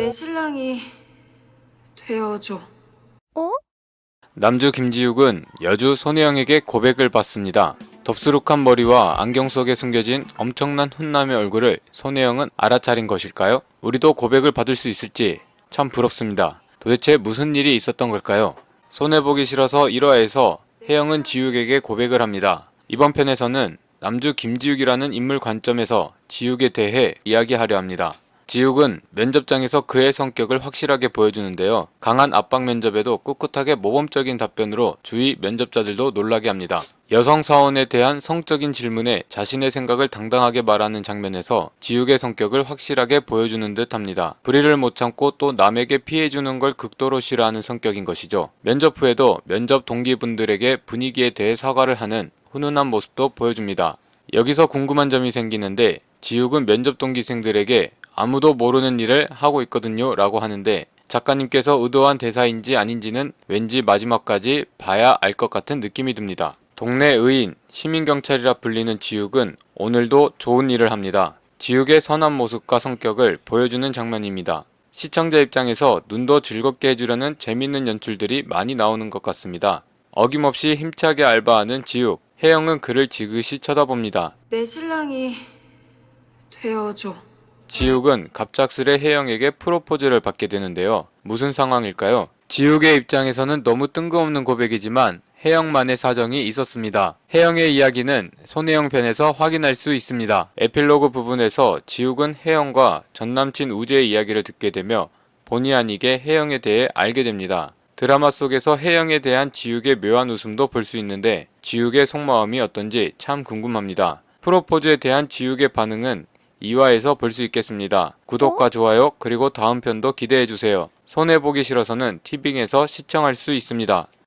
내 신랑이 되어줘. 어? 남주 김지욱은 여주 손혜영에게 고백을 받습니다. 덥수룩한 머리와 안경 속에 숨겨진 엄청난 훈남의 얼굴을 손혜영은 알아차린 것일까요? 우리도 고백을 받을 수 있을지 참 부럽습니다. 도대체 무슨 일이 있었던 걸까요? 손해보기 싫어서 1화에서 혜영은 지욱에게 고백을 합니다. 이번 편에서는 남주 김지욱이라는 인물 관점에서 지욱에 대해 이야기하려 합니다. 지욱은 면접장에서 그의 성격을 확실하게 보여주는데요. 강한 압박 면접에도 꿋꿋하게 모범적인 답변으로 주위 면접자들도 놀라게 합니다. 여성 사원에 대한 성적인 질문에 자신의 생각을 당당하게 말하는 장면에서 지욱의 성격을 확실하게 보여주는 듯 합니다. 불의를 못 참고 또 남에게 피해주는 걸 극도로 싫어하는 성격인 것이죠. 면접 후에도 면접 동기분들에게 분위기에 대해 사과를 하는 훈훈한 모습도 보여줍니다. 여기서 궁금한 점이 생기는데 지욱은 면접 동기생들에게 아무도 모르는 일을 하고 있거든요 라고 하는데 작가님께서 의도한 대사인지 아닌지는 왠지 마지막까지 봐야 알 것 같은 느낌이 듭니다. 동네 의인, 시민경찰이라 불리는 지욱은 오늘도 좋은 일을 합니다. 지욱의 선한 모습과 성격을 보여주는 장면입니다. 시청자 입장에서 눈도 즐겁게 해주려는 재밌는 연출들이 많이 나오는 것 같습니다. 어김없이 힘차게 알바하는 지욱, 혜영은 그를 지그시 쳐다봅니다. 내 신랑이 되어줘. 지욱은 갑작스레 혜영에게 프로포즈를 받게 되는데요. 무슨 상황일까요? 지욱의 입장에서는 너무 뜬금없는 고백이지만 혜영만의 사정이 있었습니다. 혜영의 이야기는 손혜영 편에서 확인할 수 있습니다. 에필로그 부분에서 지욱은 혜영과 전남친 우재의 이야기를 듣게 되며 본의 아니게 혜영에 대해 알게 됩니다. 드라마 속에서 혜영에 대한 지욱의 묘한 웃음도 볼 수 있는데 지욱의 속마음이 어떤지 참 궁금합니다. 프로포즈에 대한 지욱의 반응은 2화에서 볼 수 있겠습니다. 구독과 좋아요 그리고 다음 편도 기대해주세요. 손해보기 싫어서는 티빙에서 시청할 수 있습니다.